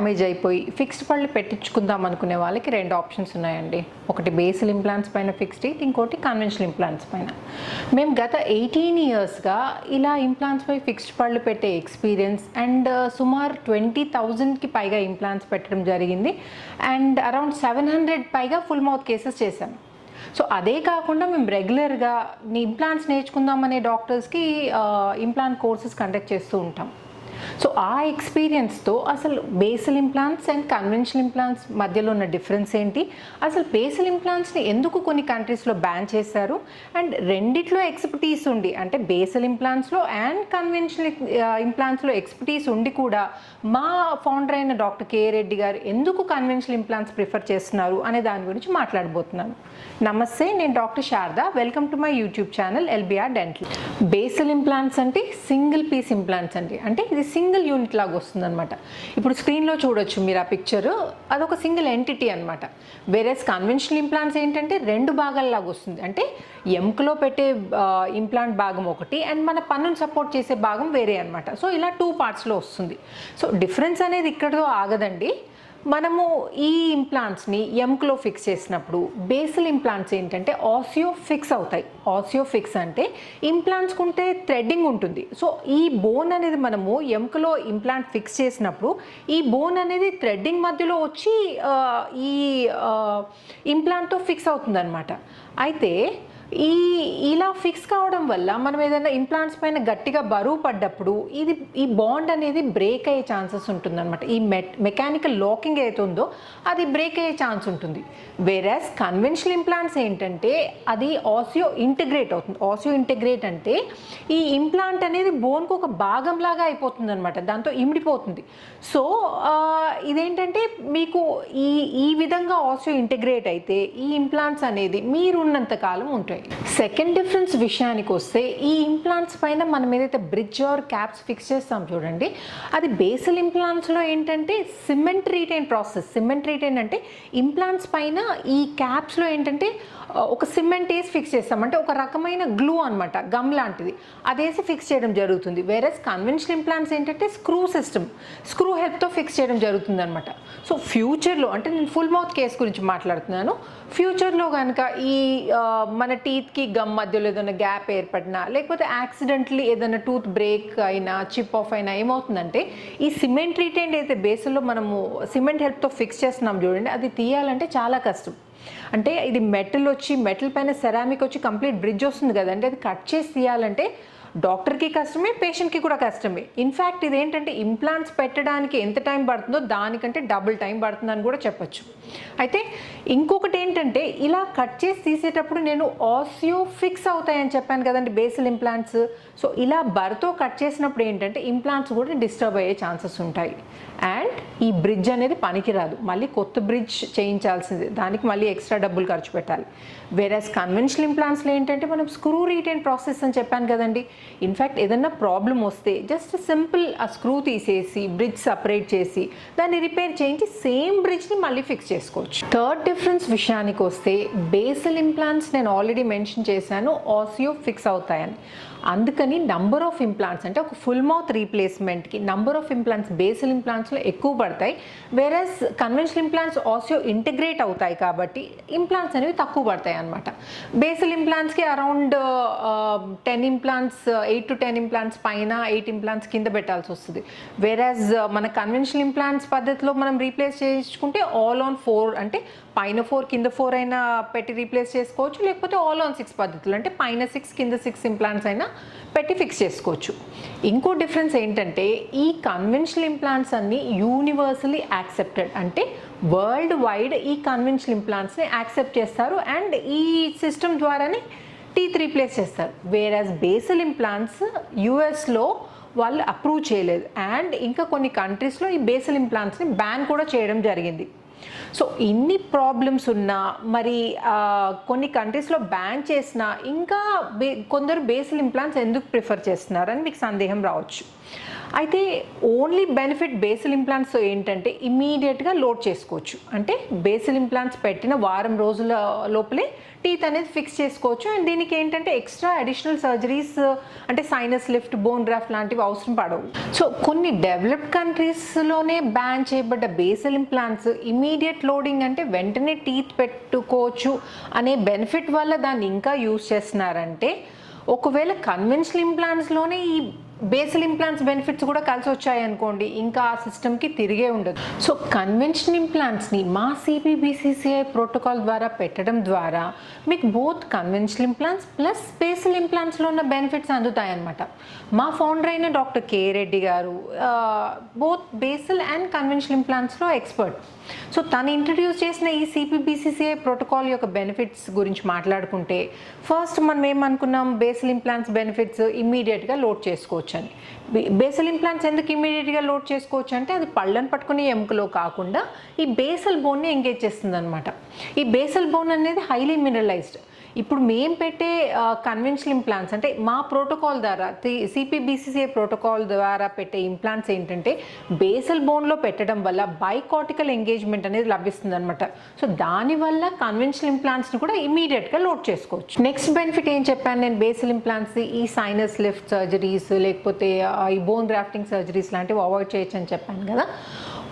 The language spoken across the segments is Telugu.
డ్యామేజ్ అయిపోయి ఫిక్స్డ్ పళ్ళు పెట్టించుకుందాం అనుకునే వాళ్ళకి రెండు ఆప్షన్స్ ఉన్నాయండి. ఒకటి బేసిల్ ఇంప్లాంట్స్ పైన ఫిక్స్డ్ ఇంకోటి కన్వెన్షనల్ ఇంప్లాంట్స్ పైన. మేము గత ఎయిటీన్ ఇయర్స్గా ఇలా ఇంప్లాంట్స్ పై ఫిక్స్డ్ పళ్ళు పెట్టే ఎక్స్పీరియన్స్ అండ్ uh, సుమారు ట్వంటీ థౌజండ్కి పైగా ఇంప్లాంట్స్ పెట్టడం జరిగింది. అండ్ అరౌండ్ సెవెన్ హండ్రెడ్ పైగా ఫుల్ మౌత్ కేసెస్ చేశాం. సో అదే కాకుండా మేము రెగ్యులర్గా ఇంప్లాంట్స్ నేర్చుకుందామనే డాక్టర్స్కి ఇంప్లాంట్ కోర్సెస్ కండక్ట్ చేస్తూ ఉంటాం. సో ఆ ఎక్స్పీరియన్స్తో అసలు basal implants and conventional implants మధ్యలో ఉన్న డిఫరెన్స్ ఏంటి? అసలు బేసల్ ఇంప్లాంట్స్ని ఎందుకు కొన్ని కంట్రీస్లో బ్యాన్ చేశారు? అండ్ రెండిట్లో ఎక్స్పర్టీస్ ఉండి అంటే బేసల్ ఇంప్లాంట్స్లో అండ్ కన్వెన్షనల్ ఇంప్లాంట్స్లో ఎక్స్పర్టీస్ ఉండి కూడా మా ఫౌండర్ అయిన డాక్టర్ కే రెడ్డి గారు ఎందుకు కన్వెన్షనల్ ఇంప్లాంట్స్ ప్రిఫర్ చేస్తున్నారు అనే దాని గురించి మాట్లాడబోతున్నాను. నమస్తే నేను doctor Sharada. Welcome to my YouTube channel LBR dental basal implants అంటే సింగిల్ పీస్ ఇంప్లాంట్స్ అండి. అంటే ఇది సింగిల్ యూనిట్ లాగా వస్తుందన్నమాట. ఇప్పుడు స్క్రీన్లో చూడొచ్చు మీరు ఆ పిక్చర్ అదొక సింగిల్ ఎంటిటీ అనమాట వేరేస్ కన్వెన్షనల్ ఇంప్లాంట్స్ ఏంటంటే రెండు భాగాల్లాగా వస్తుంది. అంటే ఎముకలో పెట్టే ఇంప్లాంట్ భాగం ఒకటి అండ్ మన పన్నును సపోర్ట్ చేసే భాగం వేరే అనమాట సో ఇలా టూ పార్ట్స్లో వస్తుంది. సో డిఫరెన్స్ అనేది ఇక్కడతో ఆగదండి. మనము ఈ ఇంప్లాంట్స్ని ఎంక్లో ఫిక్స్ చేసినప్పుడు బేసిల్ ఇంప్లాంట్స్ ఏంటంటే ఆసియో ఫిక్స్ అవుతాయి. ఆసియో ఫిక్స్ అంటే ఇంప్లాంట్స్కి ఉంటే థ్రెడ్డింగ్ ఉంటుంది. సో ఈ బోన్ అనేది మనము ఎంకలో ఇంప్లాంట్ ఫిక్స్ చేసినప్పుడు ఈ బోన్ అనేది థ్రెడ్డింగ్ మధ్యలో వచ్చి ఈ ఇంప్లాంట్తో ఫిక్స్ అవుతుంది అయితే ఈ ఇలా ఫిక్స్ కావడం వల్ల మనం ఏదైనా ఇంప్లాంట్స్ పైన గట్టిగా బరువు పడ్డప్పుడు ఇది ఈ బాండ్ అనేది బ్రేక్ అయ్యే ఛాన్సెస్ ఉంటుందన్నమాట. ఈ మెట్ మెకానికల్ లాకింగ్ ఏదైతే ఉందో అది బ్రేక్ అయ్యే ఛాన్స్ ఉంటుంది. వేరాస్ కన్వెన్షనల్ ఇంప్లాంట్స్ ఏంటంటే అది ఆసియో ఇంటిగ్రేట్ అవుతుంది. ఆసియో ఇంటిగ్రేట్ అంటే ఈ ఇంప్లాంట్ అనేది బోన్కు ఒక భాగం లాగా అయిపోతుంది అనమాట దాంతో ఇమిడిపోతుంది. సో ఇదేంటంటే మీకు ఈ ఈ విధంగా ఆసియో ఇంటిగ్రేట్ అయితే ఈ ఇంప్లాంట్స్ అనేది మీరున్నంత కాలం ఉంటాయి. సెకండ్ డిఫరెన్స్ విషయానికి వస్తే ఈ ఇంప్లాంట్స్ పైన మనం ఏదైతే బ్రిడ్జ్ ఆర్ క్యాప్స్ ఫిక్స్ చేస్తాం చూడండి అది బేసల్ ఇంప్లాంట్స్లో ఏంటంటే cement retain process cement retain అంటే ఇంప్లాంట్స్ పైన ఈ క్యాప్స్లో ఏంటంటే ఒక సిమెంట్ వేసి ఫిక్స్ చేస్తాం. అంటే ఒక రకమైన గ్లూ అనమాట గమ్ లాంటిది. అది వేసి ఫిక్స్ చేయడం జరుగుతుంది. వేరే కన్వెన్షనల్ ఇంప్లాంట్స్ ఏంటంటే స్క్రూ సిస్టమ్ స్క్రూ హెల్ప్తో ఫిక్స్ చేయడం జరుగుతుంది అనమాట సో ఫ్యూచర్లో అంటే నేను ఫుల్ మౌత్ కేస్ గురించి మాట్లాడుతున్నాను. ఫ్యూచర్లో కనుక ఈ మన టీత్కి గమ్ మధ్యలో ఏదైనా గ్యాప్ ఏర్పడినా లేకపోతే యాక్సిడెంట్లీ ఏదైనా టూత్ బ్రేక్ అయినా చిప్ ఆఫ్ అయినా ఏమవుతుందంటే ఈ సిమెంట్ రీటైండ్ అయితే బేస్లో మనము సిమెంట్ హెల్ప్తో ఫిక్స్ చేస్తున్నాం చూడండి అది తీయాలంటే చాలా కష్టం. అంటే ఇది మెటల్ వచ్చి మెటల్ పైన సెరామిక్ వచ్చి కంప్లీట్ బ్రిడ్జ్ వస్తుంది కదండి అది కట్ చేసి తీయాలంటే డాక్టర్కి కష్టమే పేషెంట్కి కూడా కష్టమే. ఇన్ఫ్యాక్ట్ ఇదేంటంటే ఇంప్లాంట్స్ పెట్టడానికి ఎంత టైం పడుతుందో దానికంటే డబుల్ టైం పడుతుందని కూడా చెప్పొచ్చు. అయితే ఇంకొకటి ఏంటంటే ఇలా కట్ చేసి తీసేటప్పుడు నేను ఆసియో ఫిక్స్ అవుతాయని చెప్పాను కదండి బేసిల్ ఇంప్లాంట్స్ సో ఇలా బర్తో కట్ చేసినప్పుడు ఏంటంటే ఇంప్లాంట్స్ కూడా డిస్టర్బ్ అయ్యే ఛాన్సెస్ ఉంటాయి. అండ్ ఈ బ్రిడ్జ్ అనేది పనికిరాదు. మళ్ళీ కొత్త బ్రిడ్జ్ చేయించాల్సింది. దానికి మళ్ళీ ఎక్స్ట్రా డబ్బులు ఖర్చు పెట్టాలి. వేరేస్ కన్వెన్షనల్ ఇంప్లాంట్స్లో ఏంటంటే మనం స్క్రూ రీటైన్ ప్రాసెస్ అని చెప్పాను కదండి ఇన్ఫ్యాక్ట్ ఏదన్నా ప్రాబ్లం వస్తే జస్ట్ సింపుల్ ఆ స్క్రూ తీసేసి బ్రిడ్జ్ సపరేట్ చేసి దాన్ని రిపేర్ చేయించి సేమ్ బ్రిడ్జ్ని మళ్ళీ ఫిక్స్ చేసుకోవచ్చు. థర్డ్ డిఫరెన్స్ విషయానికి వస్తే బేసల్ ఇంప్లాంట్స్ నేను ఆల్రెడీ మెన్షన్ చేశాను ఆసియో ఫిక్స్ అవుతాయని. అందుకని నంబర్ ఆఫ్ ఇంప్లాంట్స్ అంటే ఒక ఫుల్ మౌత్ రీప్లేస్మెంట్కి నంబర్ ఆఫ్ ఇంప్లాంట్స్ బేసల్ ఇంప్లాంట్స్లో ఎక్కువ పడతాయి. వేరస్ కన్వెన్షనల్ ఇంప్లాంట్స్ ఆసియో ఇంటిగ్రేట్ అవుతాయి కాబట్టి ఇంప్లాంట్స్ అనేవి తక్కువ పడతాయి అనమాట basal ఇంప్లాంట్స్కి around ten implants eight to ten implants పైన ఎయిట్ ఇంప్లాంట్స్ కింద పెట్టాల్సి వస్తుంది. వేరాజ్ uh, మన కన్వెన్షనల్ ఇంప్లాంట్స్ పద్ధతిలో మనం రీప్లేస్ చేయించుకుంటే ఆల్ ఆన్ ఫోర్ అంటే పైన ఫోర్ కింద ఫోర్ అయినా పెట్టి రీప్లేస్ చేసుకోవచ్చు లేకపోతే ఆల్ ఆన్ సిక్స్ పద్ధతులు. అంటే పైన సిక్స్ కింద సిక్స్ ఇంప్లాంట్స్ అయినా పెట్టి ఫిక్స్ చేసుకోవచ్చు. ఇంకో డిఫరెన్స్ ఏంటంటే ఈ కన్వెన్షనల్ ఇంప్లాంట్స్ అన్ని యూనివర్సలీ యాక్సెప్టెడ్ అంటే వరల్డ్ వైడ్ ఈ కన్వెన్షనల్ ఇంప్లాంట్స్ని యాక్సెప్ట్ చేస్తారు అండ్ ఈ సిస్టమ్ ద్వారానే టీత్ రీప్లేస్ చేస్తారు. వేరాజ్ బేసల్ ఇంప్లాంట్స్ యూఎస్లో వాళ్ళు అప్రూవ్ చేయలేదు. అండ్ ఇంకా కొన్ని కంట్రీస్లో ఈ బేసల్ ఇంప్లాంట్స్ని బ్యాన్ కూడా చేయడం జరిగింది. సో ఇన్ని ప్రాబ్లమ్స్ ఉన్నా మరి కొన్ని కంట్రీస్లో బ్యాన్ చేసినా ఇంకా బే కొందరు బేసిల్ ఇంప్లాంట్స్ ఎందుకు ప్రిఫర్ చేస్తున్నారని మీకు సందేహం రావచ్చు. అయితే ఓన్లీ బెనిఫిట్ బేసిల్ ఇంప్లాంట్స్ ఏంటంటే ఇమీడియట్గా లోడ్ చేసుకోవచ్చు. అంటే బేసిల్ ఇంప్లాంట్స్ పెట్టిన వారం రోజుల లోపలే టీత్ అనేది ఫిక్స్ చేసుకోవచ్చు. అండ్ దీనికి ఏంటంటే ఎక్స్ట్రా అడిషనల్ సర్జరీస్ అంటే సైనస్ లిఫ్ట్ బోన్ గ్రాఫ్ట్ లాంటివి అవసరం పడవు. సో కొన్ని డెవలప్డ్ కంట్రీస్లోనే బ్యాన్ చేయబడ్డ బేసిల్ ఇంప్లాంట్స్ ఇమీడియట్ లోడింగ్ అంటే వెంటనే టీత్ పెట్టుకోవచ్చు అనే బెనిఫిట్ వల్ల దాన్ని ఇంకా యూస్ చేస్తున్నారంటే ఒకవేళ కన్వెన్షనల్ ఇంప్లాంట్స్లోనే ఈ బేసల్ ఇంప్లాంట్స్ బెనిఫిట్స్ కూడా కలిసి వచ్చాయి అనుకోండి ఇంకా ఆ సిస్టమ్కి తిరిగే ఉండదు. సో కన్వెన్షన్ ఇంప్లాంట్స్ని మా సిబిబిసిసిఐ ప్రోటోకాల్ ద్వారా పెట్టడం ద్వారా మీకు both convention implants plus basal ఇంప్లాంట్స్లో ఉన్న బెనిఫిట్స్ అందుతాయన్నమాట. మా ఫౌండర్ అయిన డాక్టర్ కే రెడ్డి గారు బోత్ బేసల్ అండ్ కన్వెన్షన్ ఇంప్లాంట్స్లో ఎక్స్పర్ట్ సో తను ఇంట్రడ్యూస్ చేసిన ఈ సిపిబిసిసిఐ ప్రోటోకాల్ యొక్క బెనిఫిట్స్ గురించి మాట్లాడుకుంటే ఫస్ట్ మనం ఏమనుకున్నాం? బేసల్ ఇంప్లాంట్స్ బెనిఫిట్స్ ఇమ్మీడియట్గా లోడ్ చేసుకోవచ్చు అని బేసల్ ఇంప్లాంట్స్ ఎందుకు ఇమ్మీడియట్గా లోడ్ చేసుకోవచ్చు అంటే అది పళ్ళను పట్టుకునే ఎముకలో కాకుండా ఈ బేసల్ బోన్ని ఎంగేజ్ చేస్తుంది అనమాట ఈ బేసల్ బోన్ అనేది హైలీ మినరలైజ్డ్ ఇప్పుడు మేము పెట్టే కన్వెన్షనల్ ఇంప్లాంట్స్ అంటే మా ప్రోటోకాల్ ద్వారా సిపిబిసిసిఐ ప్రోటోకాల్ ద్వారా పెట్టే ఇంప్లాంట్స్ ఏంటంటే బేసల్ బోన్లో పెట్టడం వల్ల బైకాటికల్ ఎంగేజ్మెంట్ అనేది లభిస్తుంది అనమాట సో దానివల్ల కన్వెన్షనల్ ఇంప్లాంట్స్ని కూడా ఇమీడియట్గా లోడ్ చేసుకోవచ్చు. నెక్స్ట్ బెనిఫిట్ ఏం చెప్పాను నేను? బేసల్ ఇంప్లాంట్స్ ఈ సైనస్ లిఫ్ట్ సర్జరీస్ లేకపోతే ఈ బోన్ గ్రాఫ్టింగ్ సర్జరీస్ లాంటివి అవాయిడ్ చేయొచ్చు అని చెప్పాను కదా.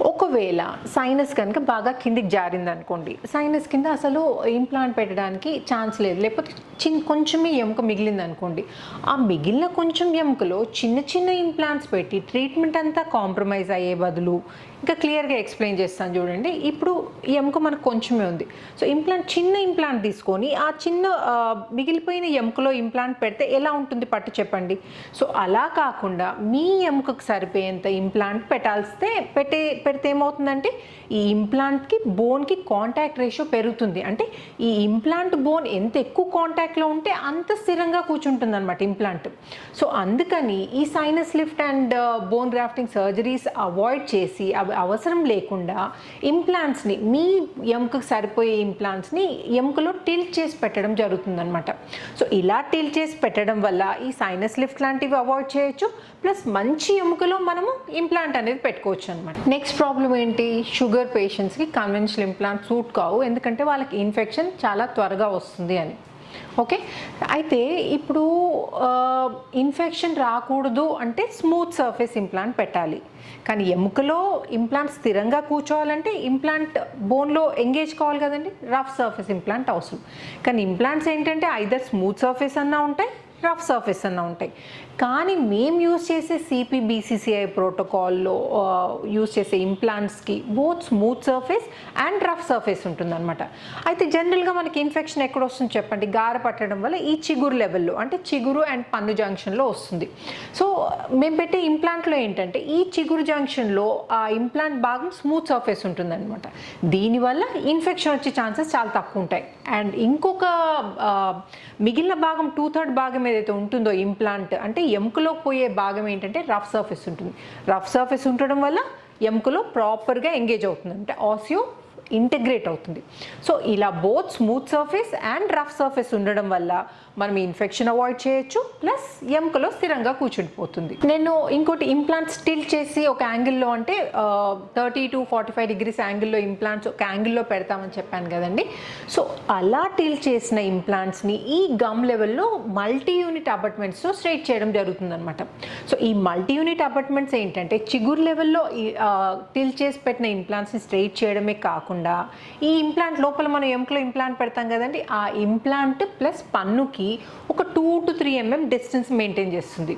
ఒకవేళ సైనస్ కనుక బాగా కిందికి జారింది అనుకోండి సైనస్ కింద అసలు ఇంప్లాంట్ పెట్టడానికి ఛాన్స్ లేదు. లేకపోతే చిన్న కొంచెమే ఎముక మిగిలింది అనుకోండి ఆ మిగిలిన కొంచెం ఎముకలో చిన్న చిన్న ఇంప్లాంట్స్ పెట్టి ట్రీట్మెంట్ అంతా కాంప్రమైజ్ అయ్యే బదులు ఇంకా క్లియర్గా ఎక్స్ప్లెయిన్ చేస్తాను చూడండి. ఇప్పుడు ఈ ఎముక మనకు కొంచెమే ఉంది. సో ఇంప్లాంట్ చిన్న ఇంప్లాంట్ తీసుకొని ఆ చిన్న మిగిలిపోయిన ఎముకలో ఇంప్లాంట్ పెడితే ఎలా ఉంటుంది పట్టు చెప్పండి? సో అలా కాకుండా మీ ఎముకకు సరిపోయేంత ఇంప్లాంట్ పెట్టాల్స్తే పెట్టే పెడితే ఏమవుతుందంటే ఈ ఇంప్లాంట్కి బోన్కి కాంటాక్ట్ రేషియో పెరుగుతుంది. అంటే ఈ ఇంప్లాంట్ బోన్ ఎంత ఎక్కువ కాంటాక్ట్లో ఉంటే అంత స్థిరంగా కూర్చుంటుంది అనమాట ఇంప్లాంట్. సో అందుకని ఈ sinus lift and bone grafting surgeries avoid చేసి ఆ అవసరం లేకుండా ఇంప్లాంట్స్ని మీ ఎముకకు సరిపోయే ఇంప్లాంట్స్ని ఎముకలో టిల్ట్ చేసి పెట్టడం జరుగుతుందన్నమాట. సో ఇలా టిల్ట్ చేసి పెట్టడం వల్ల ఈ సైనస్ లిఫ్ట్ లాంటివి అవాయిడ్ చేయొచ్చు. ప్లస్ మంచి ఎముకలో మనము ఇంప్లాంట్ అనేది పెట్టుకోవచ్చు అనమాట నెక్స్ట్ ప్రాబ్లం ఏంటి? షుగర్ పేషెంట్స్కి కన్వెన్షనల్ ఇంప్లాంట్ సూట్ కావు. ఎందుకంటే వాళ్ళకి ఇన్ఫెక్షన్ చాలా త్వరగా వస్తుంది అని. ఓకే? అయితే ఇప్పుడు ఇన్ఫెక్షన్ రాకూడదు అంటే స్మూత్ సర్ఫేస్ ఇంప్లాంట్ పెట్టాలి. కానీ ఎముకలో ఇంప్లాంట్ స్థిరంగా కూర్చోవాలంటే ఇంప్లాంట్ బోన్లో ఎంగేజ్ కావాలి కదండి? రఫ్ సర్ఫేస్ ఇంప్లాంట్ అవసరం. కానీ ఇంప్లాంట్స్ ఏంటంటే ఐదర్ స్మూత్ సర్ఫేస్ అన్నా ఉంటాయి రఫ్ సర్ఫేస్ అన్న ఉంటాయి. కానీ మేము యూస్ చేసే సిపిబిసిసిఐ ప్రోటోకాల్లో యూస్ చేసే ఇంప్లాంట్స్కి both smooth surface and rough surface ఉంటుందన్నమాట. అయితే జనరల్గా మనకి ఇన్ఫెక్షన్ ఎక్కడ వస్తుంది చెప్పండి? గార పట్టడం వల్ల ఈ చిగురు లెవెల్లో అంటే చిగురు అండ్ పన్ను జంక్షన్లో వస్తుంది. సో మేము పెట్టే ఇంప్లాంట్లో ఏంటంటే ఈ చిగురు జంక్షన్లో ఆ ఇంప్లాంట్ భాగం స్మూత్ సర్ఫేస్ ఉంటుందన్నమాట. దీనివల్ల ఇన్ఫెక్షన్ వచ్చే ఛాన్సెస్ చాలా తక్కువ ఉంటాయి. అండ్ ఇంకొక మిగిలిన భాగం టూ థర్డ్ భాగం ఏదైతే ఉంటుందో ఇంప్లాంట్ అంటే ఎముకలో పోయే భాగం ఏంటంటే రఫ్ సర్ఫేస్ ఉంటుంది. రఫ్ సర్ఫేస్ ఉండడం వల్ల ఎముకలో ప్రాపర్గా ఎంగేజ్ అవుతుంది. అంటే ఆసియో ఇంటిగ్రేట్ అవుతుంది. సో ఇలా both smooth surface and rough surface ఉండడం వల్ల మనం ఇన్ఫెక్షన్ అవాయిడ్ చేయొచ్చు ప్లస్ ఎముకలో స్థిరంగా కూర్చుండిపోతుంది. నేను ఇంకోటి ఇంప్లాంట్ స్టిల్ చేసి ఒక యాంగిల్లో అంటే thirty to forty five degrees యాంగిల్లో ఇంప్లాంట్స్ ఒక యాంగిల్లో పెడతామని చెప్పాను కదండి. సో అలా టిల్ చేసిన ఇంప్లాంట్స్ని ఈ గమ్ లెవెల్లో మల్టీ యూనిట్ అపార్ట్మెంట్స్తో స్ట్రైట్ చేయడం జరుగుతుందన్నమాట. సో ఈ మల్టీ యూనిట్ అపార్ట్మెంట్స్ ఏంటంటే చిగురు లెవెల్లో టిల్ చేసి పెట్టిన ఇంప్లాంట్స్ని స్ట్రైట్ చేయడమే కాకుండా ఈ ఇంప్లాంట్ లోపల మనం ఎముకలో ఇంప్లాంట్ పెడతాం కదండి ఆ ఇంప్లాంట్ ప్లస్ పన్నుకి ఒక two to three mm distance maintain చేస్తుంది.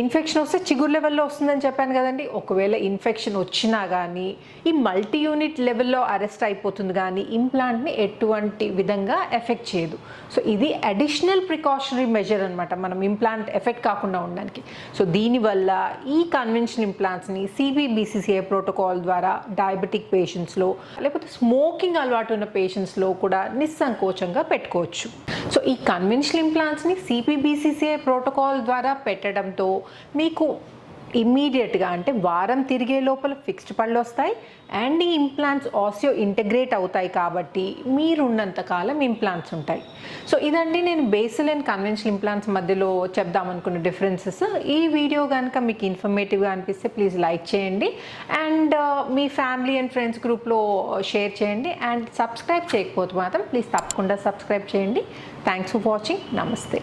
ఇన్ఫెక్షన్ వస్తే చిగురు లెవెల్లో వస్తుందని చెప్పాను కదండి. ఒకవేళ ఇన్ఫెక్షన్ వచ్చినా కానీ ఈ మల్టీ యూనిట్ లెవెల్లో అరెస్ట్ అయిపోతుంది కానీ ఇంప్లాంట్ని ఎటువంటి విధంగా ఎఫెక్ట్ చేయదు. సో ఇది అడిషనల్ ప్రికాషనరీ మెజర్ అనమాట మనం ఇంప్లాంట్ ఎఫెక్ట్ కాకుండా ఉండడానికి. సో దీనివల్ల ఈ కన్వెన్షన్ ఇంప్లాంట్స్ని సిబిబిసిసిఐ ప్రోటోకాల్ ద్వారా డయాబెటిక్ పేషెంట్స్లో లేకపోతే స్మోకింగ్ అలవాటు ఉన్న పేషెంట్స్లో కూడా నిస్సంకోచంగా పెట్టుకోవచ్చు. సో ఈ కన్వెన్షన్ ఇంప్లాంట్స్ని సిపిబిసిసిఐ ప్రోటోకాల్ ద్వారా పెట్టడం పెట్టడంతో మీకు ఇమ్మీడియట్గా అంటే వారం తిరిగే లోపల ఫిక్స్డ్ పళ్ళు వస్తాయి అండ్ ఈ ఇంప్లాంట్స్ ఆసియో ఇంటగ్రేట్ అవుతాయి కాబట్టి మీరున్నంతకాలం ఇంప్లాంట్స్ ఉంటాయి. సో ఇదండి నేను బేసిల్ అండ్ కన్వెన్షనల్ ఇంప్లాంట్స్ మధ్యలో చెప్దామనుకున్న డిఫరెన్సెస్ ఈ వీడియో కనుక మీకు ఇన్ఫర్మేటివ్గా అనిపిస్తే ప్లీజ్ లైక్ చేయండి అండ్ uh, మీ ఫ్యామిలీ అండ్ ఫ్రెండ్స్ గ్రూప్లో షేర్ చేయండి అండ్ సబ్స్క్రైబ్ చేయకపోతే మాత్రం ప్లీజ్ తప్పకుండా సబ్స్క్రైబ్ చేయండి. థ్యాంక్స్ ఫర్ వాచింగ్ నమస్తే